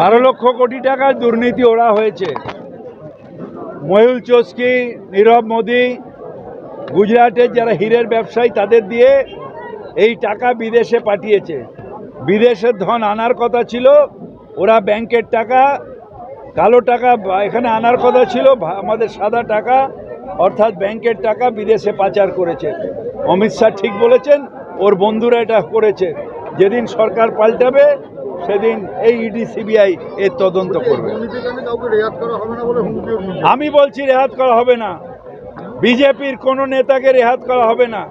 বারো লক্ষ কোটি টাকার দুর্নীতি ওরা হয়েছে। ময়ূল চস্কি নীরব মোদি, গুজরাটের যারা হীরের ব্যবসায়ী, তাদের দিয়ে এই টাকা বিদেশে পাঠিয়েছে। বিদেশের ধন আনার কথা ছিল, ওরা ব্যাংকের টাকা, কালো টাকা এখানে আনার কথা ছিল আমাদের সাদা টাকা, অর্থাৎ ব্যাংকের টাকা বিদেশে পাচার করেছে। অমিত শাহ ঠিক বলেছেন, ওর বন্ধুরা এটা করেছে। যেদিন সরকার পাল্টাবে সেদিন এই ইডি সিবিআই এর তদন্ত করবে। আমি বলছি রেহাত করা হবে না। বিজেপির কোনো নেতাকে রেহাত করা হবে না।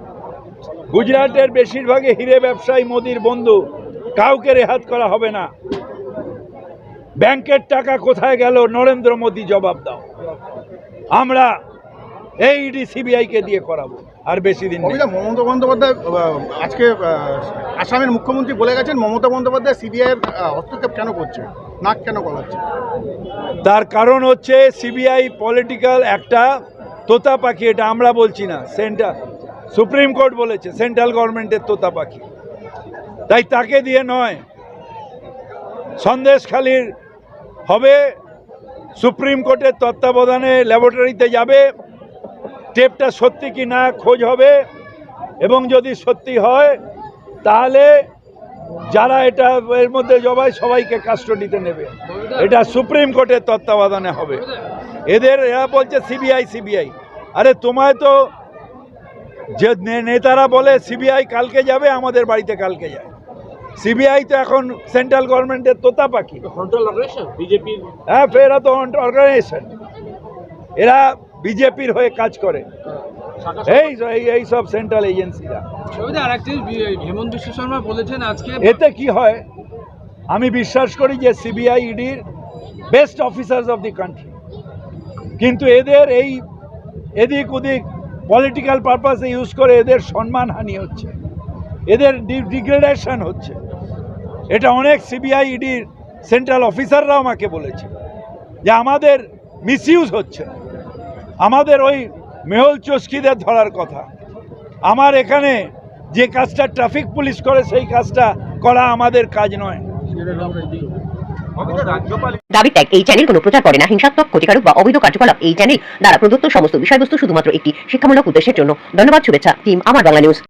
গুজরাটের বেশিরভাগই হিরে ব্যবসায়ী মোদির বন্ধু, কাউকে রেহাত করা হবে না। ব্যাংকের টাকা কোথায় গেল? নরেন্দ্র মোদী জবাব দাও। আমরা এই ইডি সিবিআইকে দিয়ে করাবো আর বেশি দিন মমতা বন্দ্যোপাধ্যায় আজকে আসামের মুখ্যমন্ত্রী বলে গেছেন মমতা বন্দ্যোপাধ্যায় সিবিআই এর হস্তক্ষেপ কেন করছে? নাক কেন গলাচ্ছে? তার কারণ হচ্ছে সিবিআই পলিটিক্যাল একটা তোতা পাখি এটা আমরা বলছি না সেন্টার সুপ্রিম কোর্ট বলেছে সেন্ট্রাল গভর্নমেন্টের তোতা পাখি। তাই তাকে দিয়ে নয় সন্দেশখালির হবে সুপ্রিম কোর্টের তত্ত্বাবধানে ল্যাবরেটরিতে যাবে টেপটা সত্যি কি না খোঁজ হবে? এবং যদি সত্যি হয় তাহলে যারা এটা এর মধ্যে জবাই সবাইকে কাস্টডিতে নেবে। এটা সুপ্রিম কোর্টের তত্ত্বাবধানে হবে। এদের এরা বলছে সিবিআই সিবিআই। আরে তোমায় তো যে নেতারা বলে সিবিআই কালকে যাবে আমাদের বাড়িতে কালকে যায়। সিবিআই তো এখন সেন্ট্রাল গভর্নমেন্টের তোতা পাখি। হ্যাঁ ফের এরা তো অর্গানাইজেশন এরা বিজেপির হয়ে কাজ করে। এই এই- সব সেন্ট্রাল এজেন্সিরা হেমন্ত বিশ্ব শর্মা বলেছেন আজকে এতে কি হয়? আমি বিশ্বাস করি যে সিবিআই ইডির best officers of the country কিন্তু এদের এই এদিক ওদিক পলিটিক্যাল পারপাসে ইউজ করে এদের সম্মানহানি হচ্ছে। এদের ডিগ্রেডেশন হচ্ছে। এটা অনেক সিবিআই ইডির সেন্ট্রাল অফিসাররাও আমাকে বলেছে যে আমাদের মিসইউজ হচ্ছে আমাদের ওই মেহল চস্কিদের ধরার কথা। আমার এখানে যে কাজটা ট্রাফিক পুলিশ করে, সেই কাজটা করা আমাদের কাজ নয়। দাবি এই চ্যানেল কোনো প্রচার করে না। হিংসাত্মক, ক্ষতিকারক বা অবৈধ কার্যকলাপ এই চ্যানেল দ্বারা প্রদত্ত সমস্ত বিষয়বস্তু শুধুমাত্র একটি শিক্ষামূলক উদ্দেশ্যের জন্য। ধন্যবাদ, শুভেচ্ছা। টিম, আমার বাংলা নিউজ।